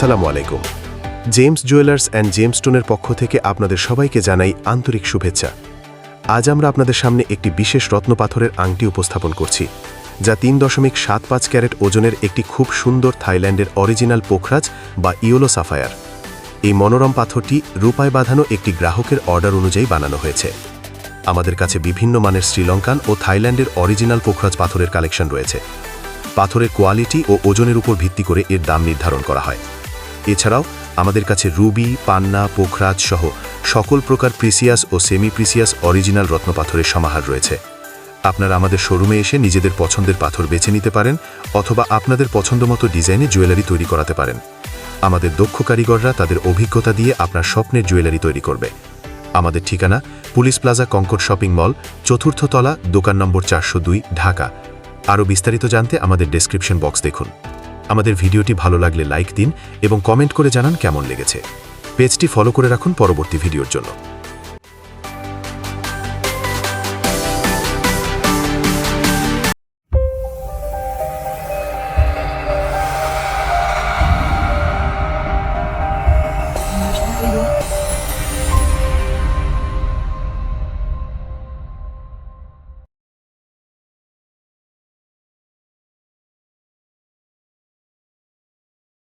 আসসালামু আলাইকুম। James jewellers and জেমস্টোনের পক্ষ থেকে আপনাদের সবাইকে জানাই আন্তরিক শুভেচ্ছা। আজ আমরা আপনাদের সামনে একটি বিশেষ রত্নপাথরের আংটি উপস্থাপন করছি, যা তিন দশমিক সাত পাঁচ ক্যারেট ওজনের একটি খুব সুন্দর থাইল্যান্ডের অরিজিনাল পোখরাজ বা ইওলো সাফায়ার। এই মনোরম পাথরটি রূপায় বাঁধানো একটি গ্রাহকের অর্ডার অনুযায়ী বানানো হয়েছে। আমাদের কাছে বিভিন্ন মানের শ্রীলঙ্কান ও থাইল্যান্ডের অরিজিনাল পোখরাজ পাথরের কালেকশন রয়েছে। পাথরের কোয়ালিটি ও ওজনের উপর ভিত্তি করে এর দাম নির্ধারণ করা হয়। এছাড়াও আমাদের কাছে রুবি, পান্না, পোখরাজ সহ সকল প্রকার প্রিসিয়াস ও সেমি প্রিসিয়াস অরিজিনাল রত্নপাথরের সমাহার রয়েছে। আপনারা আমাদের শোরুমে এসে নিজেদের পছন্দের পাথর বেছে নিতে পারেন অথবা আপনাদের পছন্দমতো ডিজাইনে জুয়েলারি তৈরি করাতে পারেন। আমাদের দক্ষ কারিগররা তাদের অভিজ্ঞতা দিয়ে আপনার স্বপ্নের জুয়েলারি তৈরি করবে। আমাদের ঠিকানা police plaza Concord shopping mall, চতুর্থ তলা, দোকান নম্বর চারশো দুই, ঢাকা। আরও বিস্তারিত জানতে আমাদের ডেসক্রিপশন বক্স দেখুন। আমাদের ভিডিওটি ভালো লাগলে লাইক দিন এবং কমেন্ট করে জানান কেমন লেগেছে। পেজটি ফলো করে রাখুন পরবর্তী ভিডিওর জন্য।